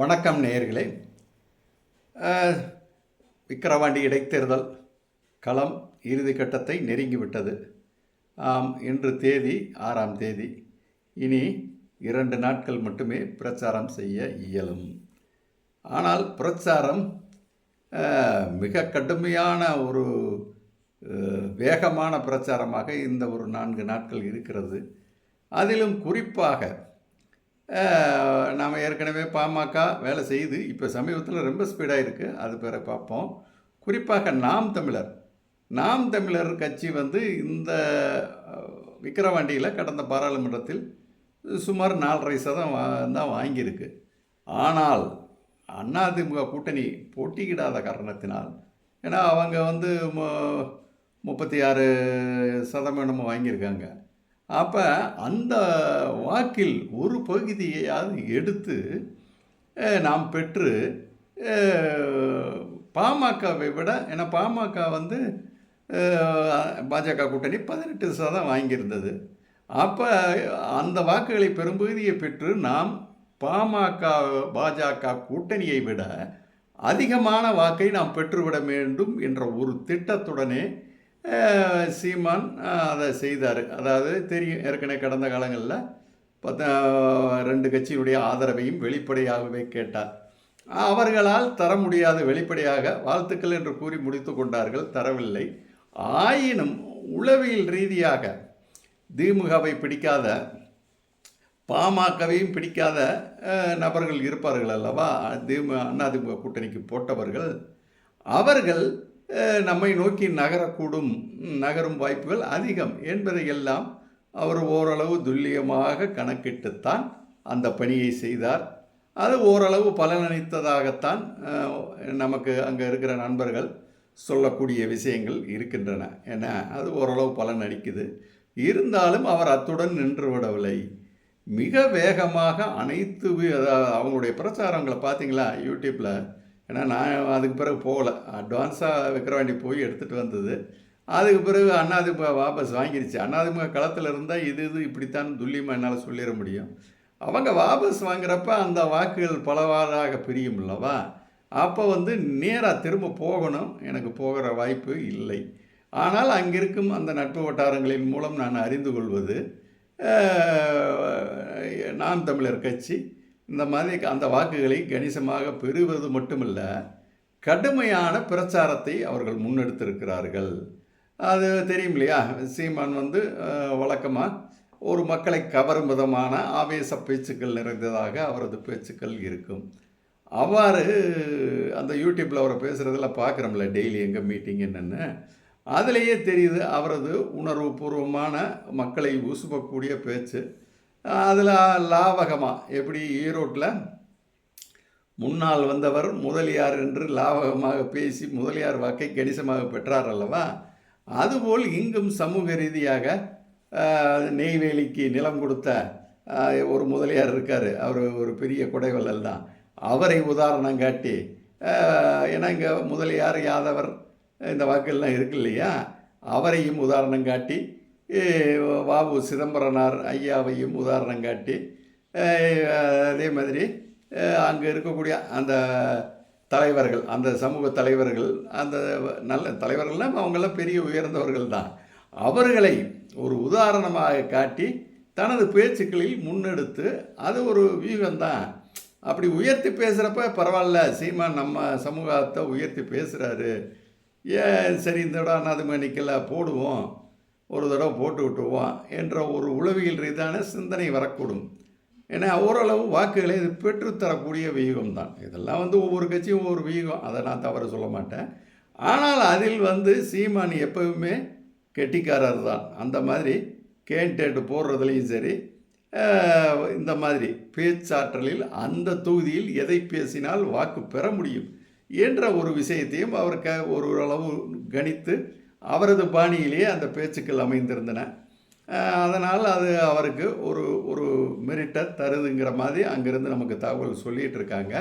வணக்கம் நேயர்களே. விக்கிரவாண்டி இடைத்தேர்தல் களம் இறுதி கட்டத்தை நெருங்கிவிட்டது. ஆம் இன்று தேதி ஆறாம் தேதி. இனி இரண்டு நாட்கள் மட்டுமே பிரச்சாரம் செய்ய இயலும். ஆனால் பிரச்சாரம் மிக கடுமையான ஒரு வேகமான பிரச்சாரமாக இந்த ஒரு நான்கு நாட்கள் இருக்கிறது. அதிலும் குறிப்பாக நாம் ஏற்கனவே பாமக வேலை செய்யுது இப்போ சமீபத்தில் ரொம்ப ஸ்பீடாக இருக்குது அது பேரை பார்ப்போம். குறிப்பாக நாம் தமிழர். நாம் தமிழர் கட்சி வந்து இந்த விக்கிரவாண்டியில் கடந்த பாராளுமன்றத்தில் சுமார் நாலரை சதம் தான் வாங்கியிருக்கு. ஆனால் அதிமுக கூட்டணி போட்டியிடாத காரணத்தினால் ஏன்னா அவங்க வந்து மு- முப்பத்தி ஆறு சதம் என்னமோ வாங்கியிருக்காங்க. அப்போ அந்த வாக்கில் ஒரு பகுதியையாவது எடுத்து நாம் பெற்று பாமகவை விட ஏன்னா பாமக வந்து பாஜக கூட்டணி பதினெட்டு சதம் வாங்கியிருந்தது. அப்போ அந்த வாக்குகளை பெரும்பகுதியை பெற்று நாம் பாமக பாஜக கூட்டணியை விட அதிகமான வாக்கை நாம் பெற்றுவிட வேண்டும் என்ற ஒரு திட்டத்துடனே சீமான் அதை செய்தார். அதாவது தெரியும் ஏற்கனவே கடந்த காலங்களில் பத்த ரெண்டு கட்சியினுடைய ஆதரவையும் வெளிப்படையாகவே கேட்டார். அவர்களால் தர முடியாத வெளிப்படையாக வாழ்த்துக்கள் என்று கூறி முடித்து கொண்டார்கள் தரவில்லை. ஆயினும் உளவியல் ரீதியாக திமுகவை பிடிக்காத பாமகவையும் பிடிக்காத நபர்கள் இருப்பார்கள் அல்லவா? திமு அதிமுக கூட்டணிக்கு போட்டவர்கள். அவர்கள் நம்மை நோக்கி நகரக்கூடும் நகரும் வாய்ப்புகள் அதிகம் என்பதையெல்லாம் அவர் ஓரளவு துல்லியமாக கணக்கிட்டுத்தான் அந்த பணியை செய்தார். அது ஓரளவு பலனளித்ததாகத்தான் நமக்கு அங்கே இருக்கிற நண்பர்கள் சொல்லக்கூடிய விஷயங்கள் இருக்கின்றன. ஏன்னா அது ஓரளவு பலன் அளிக்குது இருந்தாலும் அவர் அத்துடன் நின்று விடவில்லை மிக வேகமாக அனைத்து அதாவது அவங்களுடைய பிரச்சாரங்களை பார்த்தீங்களா? யூடியூப்பில் ஏன்னா நான் அதுக்கு பிறகு போகல. அட்வான்ஸாக விக்கிரவாண்டி போய் எடுத்துகிட்டு வந்தது. அதுக்கு பிறகு அண்ணாதிமுக வாபஸ் வாங்கிருச்சு. அண்ணாதிமுக களத்தில் இருந்தால் இது இது இப்படித்தான் துல்லியமாக என்னால் சொல்லிட முடியும். அவங்க வாபஸ் வாங்குறப்ப அந்த வாக்குகள் பலவாறாக பிரியும் அல்லவா? அப்போ வந்து நேராக திரும்ப போகணும். எனக்கு போகிற வாய்ப்பு இல்லை. ஆனால் அங்கிருக்கும் அந்த நட்பு வட்டாரங்களின் மூலம் நான் அறிந்து கொள்வது நாம் தமிழர் கட்சி இந்த மாதிரி அந்த வாக்குகளை கணிசமாக பெறுவது மட்டுமல்ல கடுமையான பிரச்சாரத்தை அவர்கள் முன்னெடுத்திருக்கிறார்கள். அது தெரியும் இல்லையா? சீமான் வந்து வழக்கமாக ஒரு மக்களை கவரும் விதமான ஆவேச பேச்சுக்கள் நிறைந்ததாக அவரது பேச்சுக்கள் இருக்கும். அவ்வாறு அந்த யூடியூப்பில் அவரை பேசுகிறதுல பார்க்குறோம்ல டெய்லி எங்கள் மீட்டிங் என்னென்னு. அதிலேயே தெரியுது அவரது உணர்வுபூர்வமான மக்களை உசுப்பக்கூடிய பேச்சு அதில் லாவகமாக எப்படி ஈரோட்டில்? முன்னால் வந்தவர் முதலியார் என்று லாவகமாக பேசி முதலியார் வாக்கை கணிசமாக பெற்றார் அல்லவா? அதுபோல் இங்கும் சமூக ரீதியாக நெய்வேலிக்கு நிலம் கொடுத்த ஒரு முதலியார் இருக்கார். அவர் ஒரு பெரிய கொடைவள்ளல் தான். அவரை உதாரணம் காட்டி ஏன்னா இங்கே முதலியார் யாதவர் இந்த வாக்கெல்லாம் இருக்கு இல்லையா? அவரையும் உதாரணம் காட்டி வாவு சிதம்பரனார் ஐயாவையும் உதாரணம் காட்டி அதே மாதிரி அங்கே இருக்கக்கூடிய அந்த தலைவர்கள் அந்த சமூக தலைவர்கள் அந்த நல்ல தலைவர்கள்லாம் அவங்கெல்லாம் பெரிய உயர்ந்தவர்கள் தான். அவர்களை ஒரு உதாரணமாக காட்டி தனது பேச்சுக்களில் முன்னெடுத்து அது ஒரு வியூகம்தான். அப்படி உயர்த்தி பேசுகிறப்ப பரவாயில்ல சீமான் நம்ம சமூகத்தை உயர்த்தி பேசுகிறாரு ஏன் சரி இந்த விட அதுமே நிற்கல போடுவோம். ஒரு தடவை போட்டு விட்டுருவோம் என்ற ஒரு உளவியல் ரீதியான சிந்தனை வரக்கூடும். ஏன்னா ஓரளவு வாக்குகளை இது பெற்றுத்தரக்கூடிய வியூகம் தான் இதெல்லாம் வந்து ஒவ்வொரு கட்சியும் ஒவ்வொரு வியூகம். அதை நான் தவறு சொல்ல மாட்டேன். ஆனால் அதில் வந்து சீமான் எப்பவுமே கெட்டிக்காரர் தான் அந்த மாதிரி கேண்டேட்டு போடுறதுலையும் சரி இந்த மாதிரி பேச்சாற்றலில் அந்த தொகுதியில் எதை பேசினால் வாக்கு பெற முடியும் என்ற ஒரு விஷயத்தையும் அவர் க ஒரு அளவு கணித்து அவரது பாணியிலேயே அந்த பேச்சுக்கள் அமைந்திருந்தன. அதனால் அது அவருக்கு ஒரு ஒரு மெரிட்டை தருதுங்கிற மாதிரி அங்கிருந்து நமக்கு தகவல் சொல்லிகிட்டு இருக்காங்க.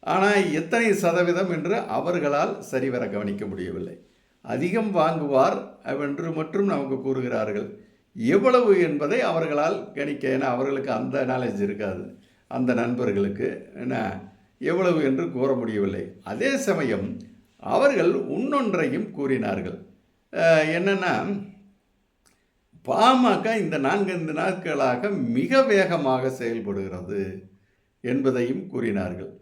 ஆனால் எத்தனை சதவீதம் என்று அவர்களால் சரிவர கவனிக்க முடியவில்லை. அதிகம் வாங்குவார் என்று மட்டும் நமக்கு கூறுகிறார்கள். எவ்வளவு என்பதை அவர்களால் கணிக்க ஏன்னா அவர்களுக்கு அந்த நாலேஜ் இருக்காது. அந்த நண்பர்களுக்கு என்ன எவ்வளவு என்று கூற முடியவில்லை. அதே சமயம் அவர்கள் இன்னொன்றையும் கூறினார்கள். என்னென்னா பாமக இந்த நான்கைந்து நாட்களாக மிக வேகமாக செயல்படுகிறது என்பதையும் கூறினார்கள்.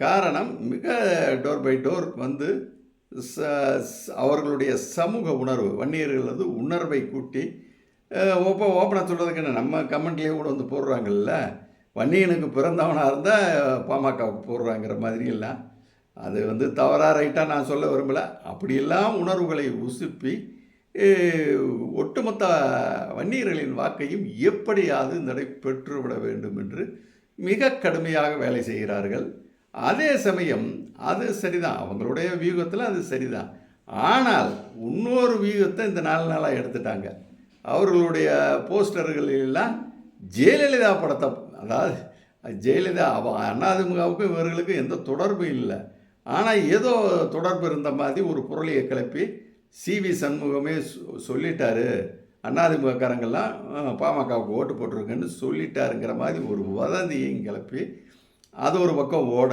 காரணம் மிக டோர் பை டோர் வந்து ச அவர்களுடைய சமூக உணர்வு வன்னியர்களது உணர்வை கூட்டி ஓப்ப ஓப்பனாக சொல்கிறதுக்கு என்ன நம்ம கமெண்ட்லேயே கூட வந்து போடுறாங்கல்ல வன்னியனுக்கு பிறந்தவனாக இருந்தால் பாமகவுக்கு போடுறாங்கிற மாதிரி எல்லாம் அது வந்து தவறாக ரைட்டாக நான் சொல்ல விரும்பலை. அப்படியெல்லாம் உணர்வுகளை உசுப்பி ஒட்டுமொத்த வன்னியர்களின் வாக்கையும் எப்படியாவது இந்த தடவை பெற்றுவிட வேண்டும் என்று மிக கடுமையாக வேலை செய்கிறார்கள். அதே சமயம் அது சரிதான். அவங்களுடைய வியூகத்தில் அது சரிதான். ஆனால் இன்னொரு வியூகத்தை இந்த நாலு நாளாக எடுத்துட்டாங்க. அவர்களுடைய போஸ்டர்களெல்லாம் ஜெயலலிதா படத்தை அதாவது ஜெயலலிதா அவ அண்ணாதிமுகவுக்கும் இவர்களுக்கும் எந்த தொடர்பும் இல்லை. ஆனால் ஏதோ தொடர்பு இருந்த மாதிரி ஒரு பொருளையை கிளப்பி சிவி சண்முகமே சொல்லிட்டாரு. அதிமுகக்காரங்கெல்லாம் பாமகவுக்கு ஓட்டு போட்டிருக்குன்னு சொல்லிட்டாருங்கிற மாதிரி ஒரு வதந்தியையும் கிளப்பி அது ஒரு பக்கம் ஓட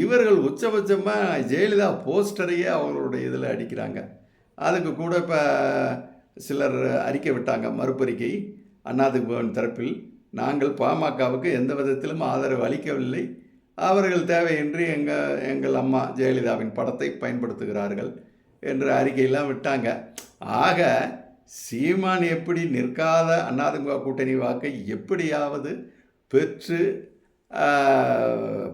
இவர்கள் உச்சபட்சமாக ஜெயலலிதா போஸ்டரையே அவங்களுடைய இதில் அடிக்கிறாங்க. அதுக்கு கூட இப்போ சிலர் அறிக்கை விட்டாங்க. மறுப்பறிக்கை அண்ணாதிமுகவின் தரப்பில் நாங்கள் பாமகவுக்கு எந்த விதத்திலும் ஆதரவு அளிக்கவில்லை. அவர்கள் தேவையின்றி எங்கள் எங்கள் அம்மா ஜெயலலிதாவின் படத்தை பயன்படுத்துகிறார்கள் என்ற அறிக்கையெல்லாம் விட்டாங்க. ஆக சீமான் எப்படி நிற்காத அண்ணாதிமுக கூட்டணி வாக்கை எப்படியாவது பெற்று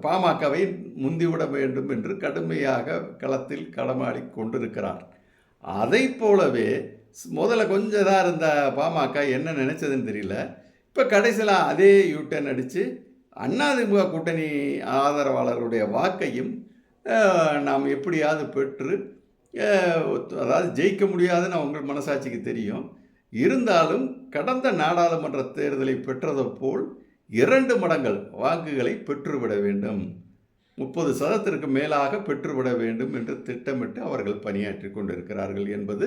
பாமகவை முந்திவிட வேண்டும் என்று கடுமையாக களத்தில் களமாடி கொண்டிருக்கிறார். அதை போலவே ஸ்- முதல்ல கொஞ்சம் இதாக இருந்த பாமக என்ன நினச்சதுன்னு தெரியல. இப்போ கடைசியில் அதே யூட்டன் அடித்து அதிமுக கூட்டணி ஆதரவாளர்களுடைய வாக்கையும் நாம் எப்படியாவது பெற்று அதாவது ஜெயிக்க முடியாதுன்னு அவங்க மனசாட்சிக்கு தெரியும். இருந்தாலும் கடந்த நாடாளுமன்ற தேர்தலை பெற்றதை போல் இரண்டு மடங்கள் வாக்குகளை பெற்றுவிட வேண்டும். முப்பது சதத்திற்கு மேலாக பெற்றுவிட வேண்டும் என்று திட்டமிட்டு அவர்கள் பணியாற்றி கொண்டிருக்கிறார்கள் என்பது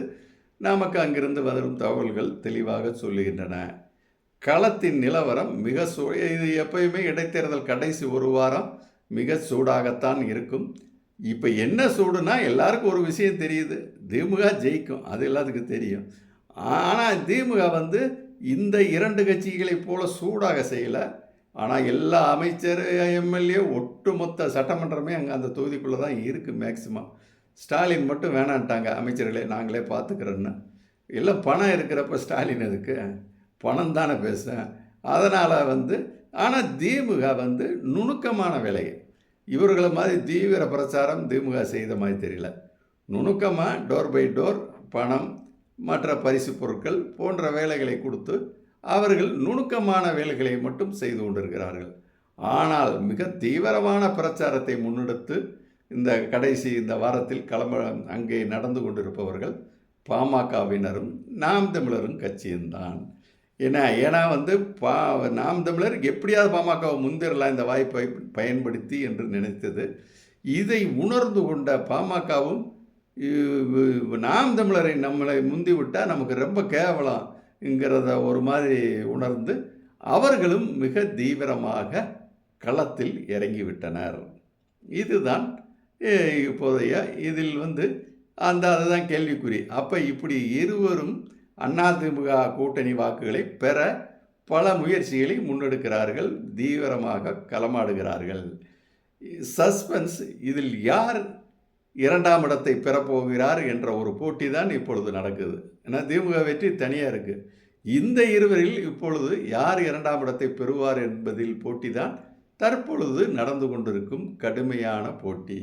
நமக்கு அங்கிருந்து வரும் தகவல்கள் தெளிவாக சொல்லுகின்றன. களத்தின் நிலவரம் மிக சூ இது எப்பயுமே இடைத்தேர்தல் கடைசி ஒரு வாரம் மிக சூடாகத்தான் இருக்கும். இப்போ என்ன சூடுனா எல்லாருக்கும் ஒரு விஷயம் தெரியுது. திமுக ஜெயிக்கும். அது எல்லாத்துக்கும் தெரியும். ஆனால் திமுக வந்து இந்த இரண்டு கட்சிகளைப் போல சூடாக செய்யலை. ஆனால் எல்லா அமைச்சர் எம்எல்ஏ ஒட்டுமொத்த சட்டமன்றமே அங்கே அந்த தொகுதிக்குள்ளே தான் இருக்குது மேக்சிமம். ஸ்டாலின் மட்டும் வேணான்ட்டாங்க அமைச்சர்களே நாங்களே பார்த்துக்கிறோன்னு எல்லாம் பணம் இருக்கிறப்ப ஸ்டாலின் எதுக்கு? பணம் தானே பேசுகிறேன் அதனால் வந்து ஆனால் திமுக வந்து நுணுக்கமான வேலையை இவர்களை மாதிரி தீவிர பிரச்சாரம் திமுக செய்த மாதிரி தெரியல. நுணுக்கமாக டோர் பை டோர் பணம் மற்ற பரிசு பொருட்கள் போன்ற வேலைகளை கொடுத்து அவர்கள் நுணுக்கமான வேலைகளை மட்டும் செய்து கொண்டிருக்கிறார்கள். ஆனால் மிக தீவிரமான பிரச்சாரத்தை முன்னெடுத்து இந்த கடைசி இந்த வாரத்தில் கிளம்ப அங்கே நடந்து கொண்டிருப்பவர்கள் பாமகவினரும் நாம் தமிழரும் கட்சியும்தான் ஏன்னா ஏன்னா வந்து பா நாம் தமிழர் எப்படியாவது பாமகவை முந்திரலாம் இந்த வாய்ப்பை பயன்படுத்தி என்று நினைத்தது. இதை உணர்ந்து கொண்ட பாமகவும் நாம் தமிழரை நம்மளை முந்தி விட்டால் நமக்கு ரொம்ப கேவலம்ங்கிறத ஒரு மாதிரி உணர்ந்து அவர்களும் மிக தீவிரமாக களத்தில் இறங்கிவிட்டனர். இதுதான் இப்போதைய இதில் வந்து அந்த அதுதான் கேள்விக்குறி. அப்போ இப்படி இருவரும் அதிமுக கூட்டணி வாக்குகளை பெற பல முயற்சிகளை முன்னெடுக்கிறார்கள் தீவிரமாக களமாடுகிறார்கள். சஸ்பென்ஸ் இதில் யார் இரண்டாம் இடத்தை பெறப்போகிறார் என்ற ஒரு போட்டி தான் இப்பொழுது நடக்குது. ஏன்னா திமுக வெற்றி தனியாக இருக்குது இந்த இருவரில் இப்பொழுது யார் இரண்டாம் இடத்தை பெறுவார் என்பதில் போட்டி தான் தற்பொழுது நடந்து கொண்டிருக்கும் கடுமையான போட்டி.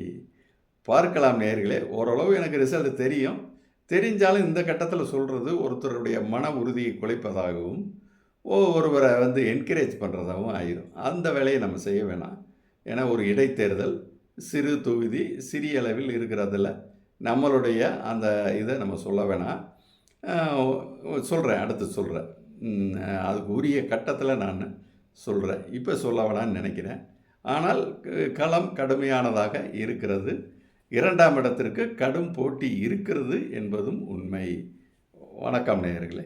பார்க்கலாம் நேர்களே ஓரளவு எனக்கு ரிசல்ட் தெரியும். தெரிஞ்சாலும் இந்த கட்டத்தில் சொல்கிறது ஒருத்தருடைய மன உறுதியை குலைப்பதாகவும் ஓ ஒருவரை வந்து என்கரேஜ் பண்ணுறதாகவும் ஆயிடும் அந்த வேலையை நம்ம செய்ய வேணாம். ஏன்னா ஒரு இடைத்தேர்தல் சிறு தொகுதி சிறிய அளவில் இருக்கிறதுல நம்மளுடைய அந்த இதை நம்ம சொல்ல வேணாம். சொல்கிறேன் அடுத்து சொல்கிறேன் அதுக்கு உரிய கட்டத்தில் நான் சொல்கிறேன் இப்போ சொல்ல வேணாம்னு நினைக்கிறேன். ஆனால் க- களம் கடுமையானதாக இருக்கிறது. இரண்டாம் இடத்திற்கு கடும் போட்டி இருக்கிறது என்பதும் உண்மை. வணக்கம் நேயர்களே.